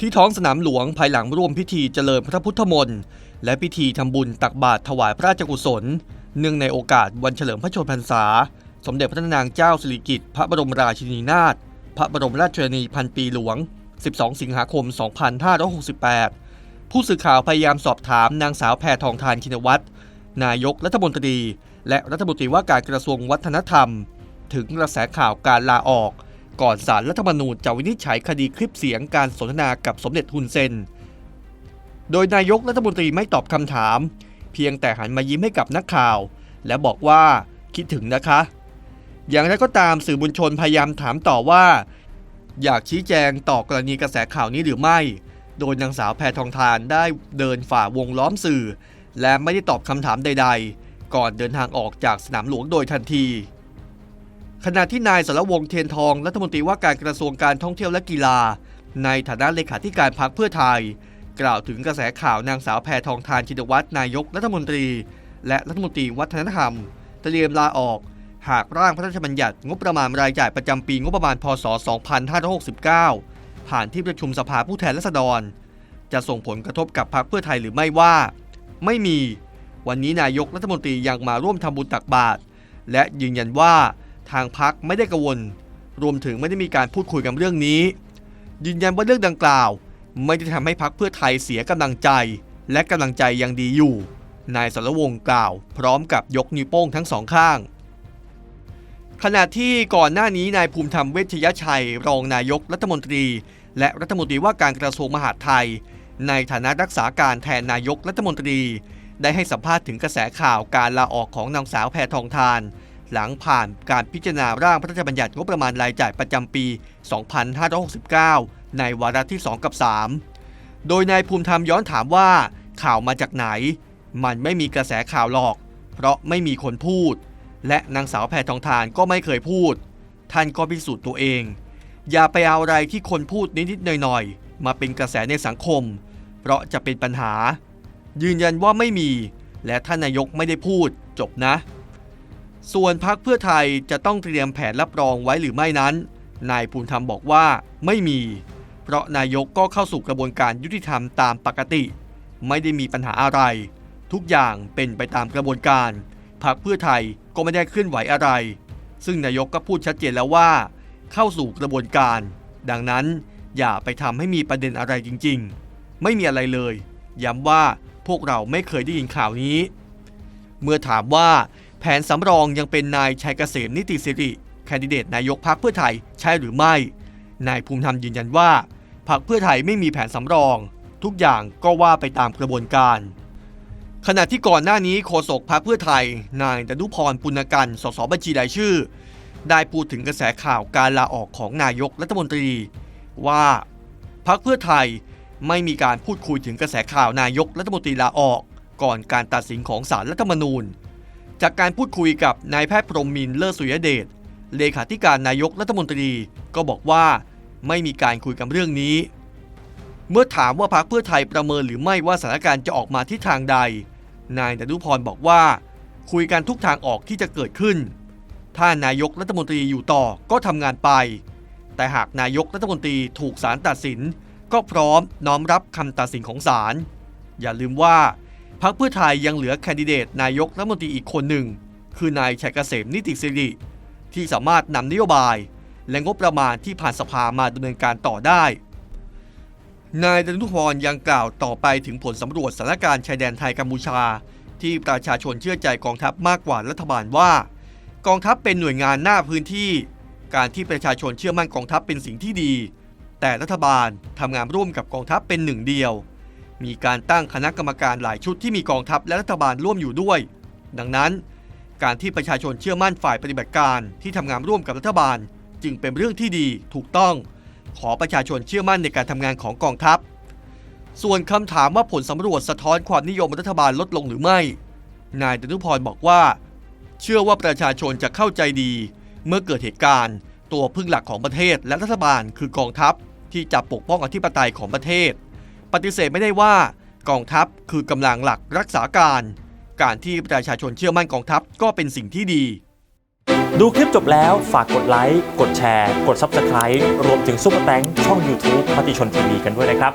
ที่ท้องสนามหลวงภายหลังร่วมพิธีเจริญพระพุทธมนต์และพิธีทำบุญตักบาตรถวายพระราชกุศล เนื่องในโอกาสวันเฉลิมพระชนมพรรษา สมเด็จพระนางเจ้าสิริกิติ์พระบรมราชินีนาถพระบรมราชชนนีพันปีหลวง 12 สิงหาคม 2568 ผู้สื่อข่าวพยายามสอบถามนางสาวแพทองทานชินวัตรนายกรัฐมนตรี และรัฐมนตรีว่าการกระทรวงวัฒนธรรม ถึงกระแสข่าวการลาออก ก่อนสารรัฐธรรมนูญจะวินิจฉัยคดีคลิปเสียงการสนทนากับสมเด็จฮุนเซน โดยนายกรัฐมนตรีไม่ตอบคำถาม เพียงแต่หันมายิ้มให้กับนักข่าว และบอกว่าคิดถึงนะคะ อย่างไรก็ตามสื่อมวลชนพยายามถามต่อว่า อยากชี้แจงต่อกรณีกระแสข่าวนี้หรือไม่ โดยนางสาวแพทองทานได้เดินฝ่าวงล้อมสื่อ และไม่ได้ตอบคำถามใด ๆ ก่อนเดินทางออกจากสนามหลวงโดยทันที ขณะที่นายสรวงเทียนทองรัฐมนตรีว่าการกระทรวงการท่องเที่ยวและกีฬา ในฐานะเลขาธิการพรรคเพื่อไทย กล่าวถึงกระแสข่าวนางสาวแพทองทานชินวัตรนายกรัฐมนตรี และรัฐมนตรีวัฒนธรรม เตรียมลาออก หากร่างพระราชบัญญัติงบประมาณรายจ่ายประจำปีงบประมาณพศ 2569 ผ่านที่ประชุมสภาผู้แทนราษฎร จะส่งผลกระทบกับพรรคเพื่อไทยหรือไม่ว่า ไม่มี วันนี้นายกรัฐมนตรียังมาร่วมทำบุญตักบาตรและยืนยันว่า ทางพรรคไม่ได้กังวล รวมถึงไม่ได้มีการพูดคุยกันเรื่องนี้ ยืนยันว่าเรื่องดังกล่าว ไม่ได้ทำให้พรรคเพื่อไทยเสียกำลังใจ และกำลังใจยังดีอยู่ นายสรวงศ์กล่าว พร้อมกับยกนิ้วโป้งทั้งสองข้าง ขณะที่ก่อนหน้านี้นายภูมิธรรมเวชยชัย รองนายกรัฐมนตรี และรัฐมนตรีว่าการกระทรวงมหาดไทย ในฐานะรักษาการแทนนายกรัฐมนตรี ได้ให้สัมภาษณ์ถึงกระแสข่าวการลาออกของนางสาวแพทองทาน หลังผ่านการพิจารณาร่างพระราชบัญญัติงบประมาณรายจ่ายประจำปี 2569 ในวาระที่ 2 กับ 3 โดยนายภูมิธรรมย้อนถามว่า ข่าวมาจากไหน มันไม่มีกระแสข่าวหรอก เพราะไม่มีคนพูด และนางสาวแพทองทานก็ไม่เคยพูด ท่านก็พิสูจน์ตัวเอง อย่าไปเอาอะไรที่คนพูดนิดๆหน่อยๆ มาเป็นกระแสในสังคม เพราะจะเป็นปัญหา ยืนยันว่าไม่มี และท่านนายกไม่ได้พูด จบนะ ส่วนพักเพื่อไทยจะต้องเตรียมแผนรับรองไว้หรือไม่นั้น นายภูมิธรรมบอกว่าไม่มี เพราะนายกก็เข้าสู่กระบวนการยุติธรรมตามปกติ ไม่ได้มีปัญหาอะไร ทุกอย่างเป็นไปตามกระบวนการพักเพื่อไทยก็ไม่ได้เคลื่อนไหวอะไร ซึ่งนายกก็พูดชัดเจนแล้วว่า เข้าสู่กระบวนการ ดังนั้นอย่าไปทำให้มีประเด็นอะไรจริง ๆ ไม่มีอะไรเลย ย้ำว่าพวกเราไม่เคยได้ยินข่าวนี้ เมื่อถามว่า แผนสำรองยังเป็นนายชัยเกษมนิติสิริแคนดิเดตนายกพรรคเพื่อไทยใช่หรือไม่ นายภูมิธรรมยืนยันว่าพรรคเพื่อไทยไม่มีแผนสำรอง ทุกอย่างก็ว่าไปตามกระบวนการ ขณะที่ก่อนหน้านี้โฆษกพรรคเพื่อไทย นายดนุพรปุณกันสสบัญชีรายชื่อ ได้พูดถึงกระแสข่าวการลาออกของนายกรัฐมนตรี ว่าพรรคเพื่อไทยไม่มีการพูดคุยถึงกระแสข่าวนายกรัฐมนตรีลาออก ก่อนการตัดสินของศาลรัฐธรรมนูญ จากการพูดคุยกับนายแพทย์พรหมมินเลิศสุยเดชเลขาธิการนายกรัฐมนตรีก็บอกว่าไม่มีการคุยกันเรื่องนี้ เมื่อถามว่าพรรคเพื่อไทยประเมินหรือไม่ว่าสถานการณ์จะออกมาทิศทางใด นายดนุพรบอกว่า คุยกันทุกทางออกที่จะเกิดขึ้น ถ้านายกรัฐมนตรีอยู่ต่อก็ทำงานไป แต่หากนายกรัฐมนตรีถูกศาลตัดสิน ก็พร้อมน้อมรับคำตัดสินของศาลอย่าลืมว่า พรรคเพื่อไทยยังเหลือแคนดิเดตนายกรัฐมนตรีอีกคนหนึ่ง คือนายชัยเกษมนิติสิริ ที่สามารถนำนโยบาย และงบประมาณที่ผ่านสภามาดำเนินการต่อได้ นายดนุพรยังกล่าวต่อไปถึงผลสำรวจสถานการณ์ชายแดนไทยกัมพูชา ที่ประชาชนเชื่อใจกองทัพมากกว่ารัฐบาลว่า กองทัพเป็นหน่วยงานหน้าพื้นที่ การที่ประชาชนเชื่อมั่นกองทัพเป็นสิ่งที่ดี แต่รัฐบาลทำงานร่วมกับกองทัพเป็นหนึ่งเดียว มีการตั้งคณะกรรมการหลายชุดที่มีกองทัพและรัฐบาลร่วมอยู่ด้วย ดังนั้น การที่ประชาชนเชื่อมั่นฝ่ายปฏิบัติการที่ทำงานร่วมกับรัฐบาล จึงเป็นเรื่องที่ดีถูกต้อง ขอประชาชนเชื่อมั่นในการทำงานของกองทัพ ส่วนคำถามว่าผลสำรวจสะท้อนความนิยมรัฐบาลลดลงหรือไม่ นายดนุพรบอกว่า เชื่อว่าประชาชนจะเข้าใจดี เมื่อเกิดเหตุการณ์ ตัวพึ่งหลักของประเทศและรัฐบาลคือกองทัพที่จะปกป้องอธิปไตยของประเทศ ปฏิเสธไม่ได้ว่ากองทัพคือกำลังหลักรักษาการ การที่ประชาชนเชื่อมั่นกองทัพก็เป็นสิ่งที่ดี ดูคลิปจบแล้วฝากกดไลค์กดแชร์ กด Subscribe รวมถึงซุปเปอร์แตงช่อง YouTube มติชนทีวีกันด้วยนะครับ